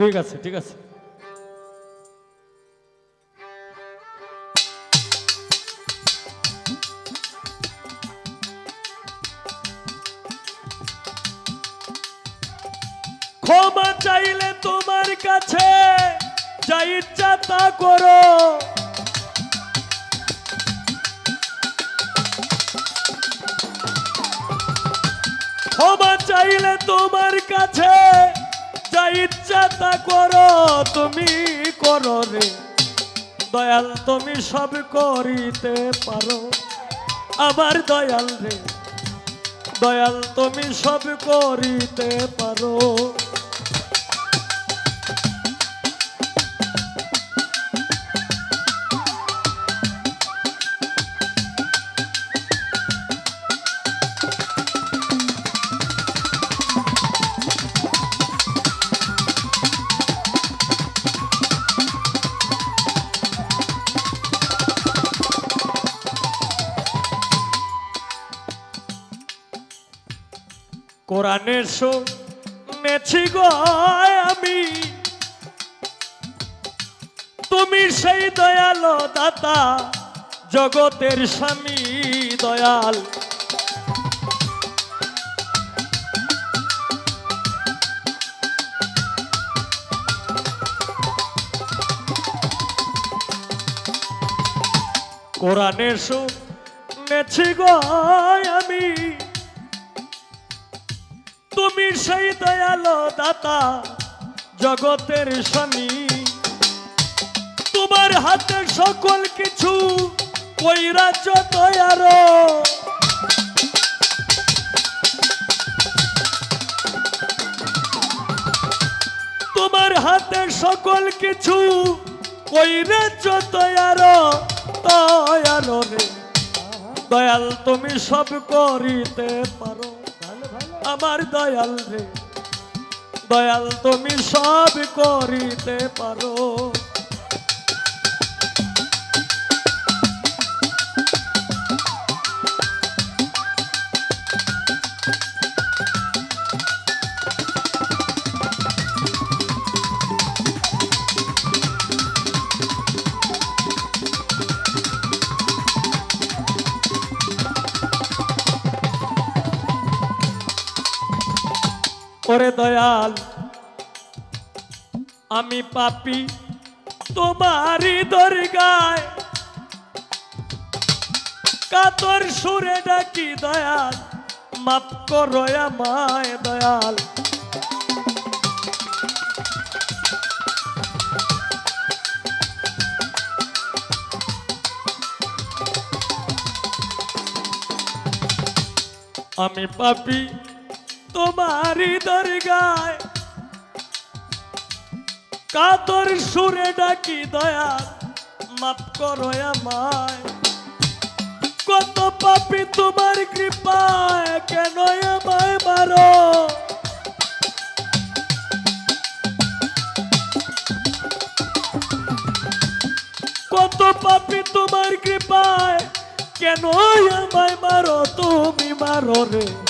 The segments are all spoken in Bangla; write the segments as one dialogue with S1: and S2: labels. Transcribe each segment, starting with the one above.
S1: ঠিক আছে ঠিক আছে। ক্ষমা চাইলে তোমার কাছে যা ইচ্ছা তা করো। ক্ষমা চাইলে তোমার কাছে যা ইচ্ছা তা করো, তুমি করো রে। দয়াল, তুমি সব করিতে পারো। আমার দয়াল রে। দয়াল, তুমি সব করিতে পারো। কোরআনের শুনেছি গো আমি। তুমি সেই দয়াল দাতা, জগতের স্বামী দয়াল। কোরআনের শুনেছি গো আমি। তুমি সেই দয়ালো দাতা জগতের স্বামী। তোমার হাতে সকল কিছু ওই রাজ্য দয়ার তোমার হাতে সকল কিছু ওই রাজ্য দয়ার দয়ার রে। দয়াল তুমি সব করিতে পারো। আমার দয়াল রে দয়াল তুমি সব করিতে পারো। ওরে দয়াল। আমি পাপি তোমারই দরগায়। কাতর সুরে ডাকি দয়াল মাপ করো আমায় দয়াল। আমি পাপি তোমারই দরগায়। কাতর সুরে ডাকি, দয়া মাপ করো কত পাপি তোমার কৃপায় কেন আমায় মারো? কত পাপি তোমার কৃপায় কেন আমায় মারো? তুমি মারো রে।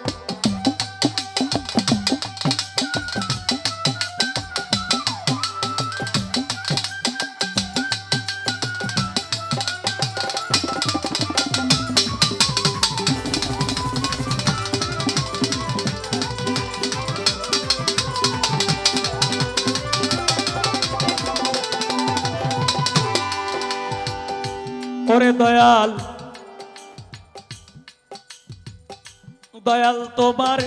S1: ওরে দয়াল। দয়াল তোমার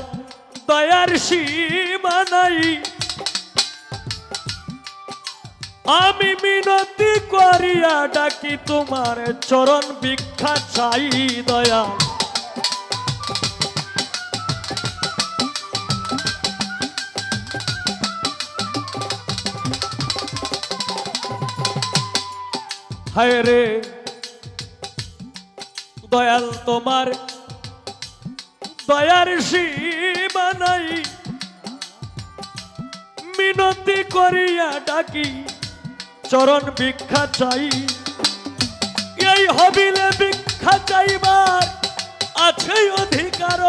S1: দয়ার সীমা নাই। আমি মিনতি করিয়া ডাকি তোমার চরণ ভিক্ষা চাই দয়াল। হায় রে দয়াল তোমার, দয়ার সীমা নাই। মিনতি করিয়া ডাকি, চরণ ভিক্ষা চাই। এই হবিলে ভিক্ষা চাইবার আছে অধিকার।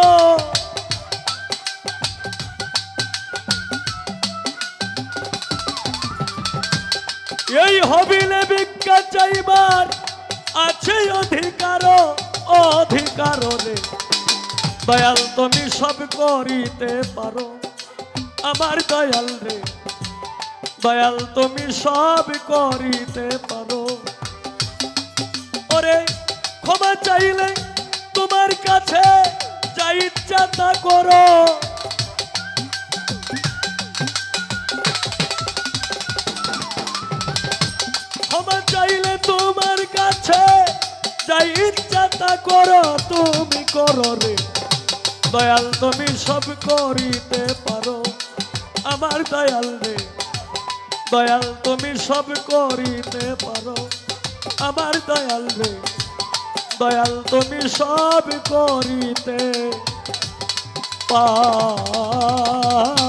S1: এই হবিলে ভিক্ষা রে দয়াল তুমি সব করিতে পারো। আমার দয়াল রে, দয়াল তুমি সব করিতে পারো। ওরে, ক্ষমা চাইলে তোমার কাছে যা ইচ্ছা তা করো। করো, তুমি করো রে। দয়াল তুমি সব করিতে পারো, আমার দয়াল রে। দয়াল তুমি সব করিতে পারো, আমার দয়াল রে। দয়াল তুমি সব করিতে পারো